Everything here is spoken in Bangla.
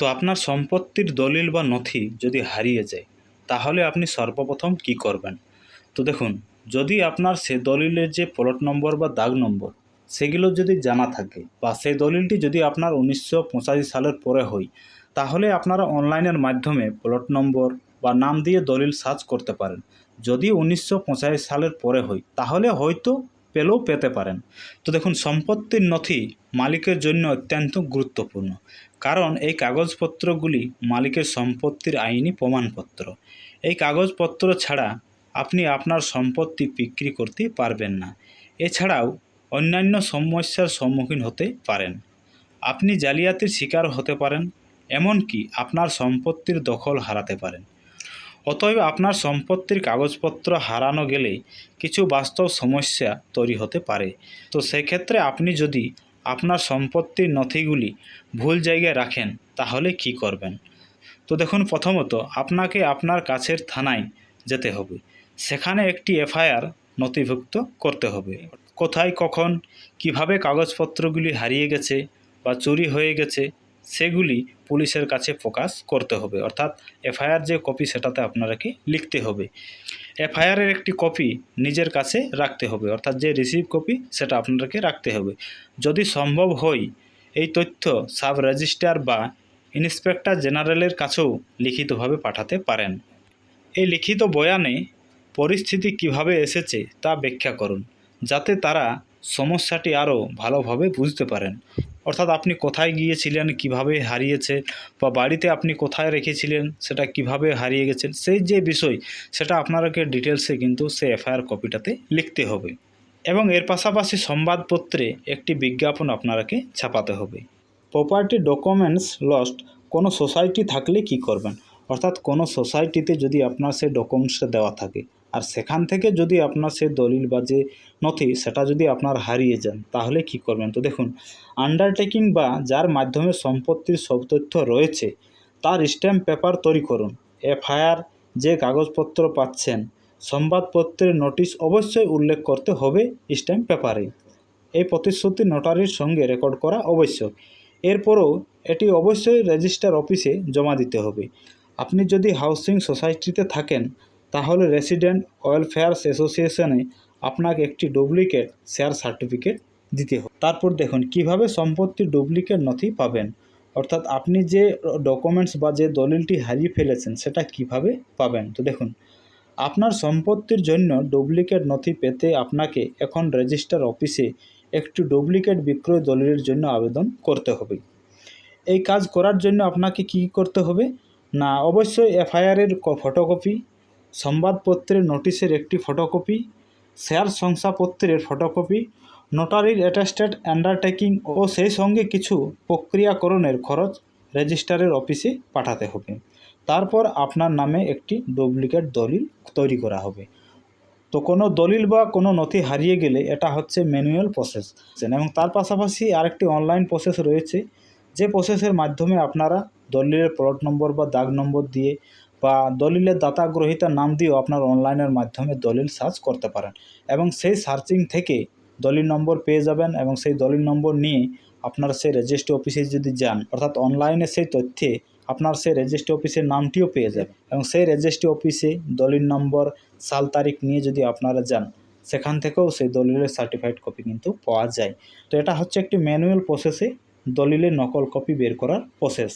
তো আপনার সম্পত্তির দলিল বা নথি যদি হারিয়ে যায়, তাহলে আপনি সর্বপ্রথম কি করবেন? তো দেখুন, যদি আপনার সে দলিলের যে প্লট নম্বর বা দাগ নম্বর সেগুলো যদি জানা থাকে বা সেই দলিলটি যদি আপনার উনিশশো পঁচাশি সালের পরে হয়, তাহলে আপনারা অনলাইনের মাধ্যমে প্লট নম্বর বা নাম দিয়ে দলিল সার্চ করতে পারেন। যদি উনিশশো পঁচাশি সালের পরে হয়, তাহলে হয়তো পেলেও পেতে পারেন। তো দেখুন, সম্পত্তির নথি মালিকের জন্য অত্যন্ত গুরুত্বপূর্ণ। কারণ এই কাগজপত্রগুলি মালিকের সম্পত্তির আইনি প্রমাণপত্র। এই কাগজপত্র ছাড়া আপনি আপনার সম্পত্তি বিক্রি করতে পারবেন না। এছাড়াও অন্যান্য সমস্যার সম্মুখীন হতে পারেন। আপনি জালিয়াতির শিকার হতে পারেন, এমনকি আপনার সম্পত্তির দখল হারাতে পারেন। অতএব আপনার সম্পত্তির কাগজপত্র হারানো গেলে কিছু বাস্তব সমস্যা তৈরি হতে পারে। তো সেক্ষেত্রে আপনি যদি আপনার সম্পত্তির নথিগুলি ভুল জায়গায় রাখেন, তাহলে কি করবেন? তো দেখুন, প্রথমত আপনাকে আপনার কাছের থানায় যেতে হবে। সেখানে একটি এফআইআর নথিভুক্ত করতে হবে। কোথায়, কখন, কীভাবে কাগজপত্রগুলি হারিয়ে গেছে বা চুরি হয়ে গেছে সেগুলি পুলিশের কাছে প্রকাশ করতে হবে। অর্থাৎ এফআইআর যে কপি, সেটাতে আপনাকে লিখতে হবে। এফআইআরের একটি কপি নিজের কাছে রাখতে হবে। অর্থাৎ যে রিসিভ কপি, সেটা আপনাকে রাখতে হবে। যদি সম্ভব হয়, এই তথ্য সাব রেজিস্ট্রার বা ইন্সপেক্টর জেনারেলের কাছেও লিখিতভাবে পাঠাতে পারেন। এই লিখিত বয়ানে পরিস্থিতি কীভাবে এসেছে, তা ব্যাখ্যা করুন, যাতে তারা সমস্যাটি আরও ভালোভাবে বুঝতে পারেন। অর্থাৎ আপনি কোথায় গিয়েছিলেন, কীভাবে হারিয়েছে বা বাড়িতে আপনি কোথায় রেখেছিলেন, সেটা কীভাবে হারিয়ে গেছেন, সেই যে বিষয়, সেটা আপনাকে ডিটেলসে কিন্তু সে এফআইআর কপিটাতে লিখতে হবে। এবং এর পাশাপাশি সংবাদপত্রে একটি বিজ্ঞাপন আপনাকে ছাপাতে হবে। প্রপার্টি ডকুমেন্টস লস্ট, কোনো সোসাইটি থাকলে কি করবেন? অর্থাৎ কোনো সোসাইটিতে যদি আপনার সেই ডকুমেন্টসটা দেওয়া থাকে আর সেখান থেকে যদি আপনার সে দলিল বা যে নথি, সেটা যদি আপনার হারিয়ে যান, তাহলে কি করবেন? তো দেখুন আন্ডারটেকিং বা যার মাধ্যমে সম্পত্তির সব তথ্য রয়েছে, তার স্ট্যাম্প পেপার তৈরি করুন। এফআইআর যে কাগজপত্র পাচ্ছেন, সংবাদপত্রের নোটিশ অবশ্যই উল্লেখ করতে হবে স্ট্যাম্প পেপারে এই প্রতিশ্রুতি নোটারির সঙ্গে রেকর্ড করা আবশ্যক। এরপরও এটি অবশ্যই রেজিস্টার অফিসে জমা দিতে হবে। আপনি যদি হাউসিং সোসাইটিতে থাকেন তাহলে রেসিডেন্ট ওয়েলফেয়ার্স অ্যাসোসিয়েশনে আপনাকে একটি ডুপ্লিকেট শেয়ার সার্টিফিকেট দিতে হবে। তারপর দেখুন, কীভাবে সম্পত্তির ডুপ্লিকেট নথি পাবেন? অর্থাৎ আপনি যে ডকুমেন্টস বা যে দলিলটি হারিয়ে ফেলেছেন, সেটা কীভাবে পাবেন? তো দেখুন, আপনার সম্পত্তির জন্য ডুপ্লিকেট নথি পেতে আপনাকে এখন রেজিস্টার অফিসে একটি ডুপ্লিকেট বিক্রয় দলিলের জন্য আবেদন করতে হবে। এই কাজ করার জন্য আপনাকে কি করতে হবে? না, অবশ্যই এফআইআরের ফটোকপি সংবাদপত্রের নোটিশের একটি ফটোকপি, শেয়ার শংসাপত্রের ফটোকপি, নোটারির অ্যাটাস্টেড আন্ডারটেকিং ও সেই সঙ্গে কিছু প্রক্রিয়াকরণের খরচ রেজিস্ট্রারের অফিসে পাঠাতে হবে। তারপর আপনার নামে একটি ডুপ্লিকেট দলিল তৈরি করা হবে। তো কোনো দলিল বা কোনো নথি হারিয়ে গেলে এটা হচ্ছে ম্যানুয়াল প্রসেস। এবং তার পাশাপাশি আরেকটি অনলাইন প্রসেস রয়েছে। যে প্রসেসের মাধ্যমে আপনারা দলিলের প্লট নম্বর বা দাগ নম্বর দিয়ে বা দলিলের দাতা গ্রহীতার নাম দিয়েও আপনার অনলাইনের মাধ্যমে দলিল সার্চ করতে পারেন। এবং সেই সার্চিং থেকে দলিল নম্বর পেয়ে যাবেন এবং সেই দলিল নম্বর নিয়ে আপনার সেই রেজিস্ট্রি অফিসে যদি যান, অর্থাৎ অনলাইনে সেই তথ্যে আপনার সেই রেজিস্ট্রি অফিসের নামটিও পেয়ে যাবে এবং সেই রেজিস্ট্রি অফিসে দলিল নম্বর, সাল তারিখ নিয়ে যদি আপনারা যান, সেখান থেকেও সেই দলিলের সার্টিফাইড কপি কিন্তু পাওয়া যায়। তো এটা হচ্ছে একটি ম্যানুয়াল প্রসেসে দলিলের নকল কপি বের করার প্রসেস।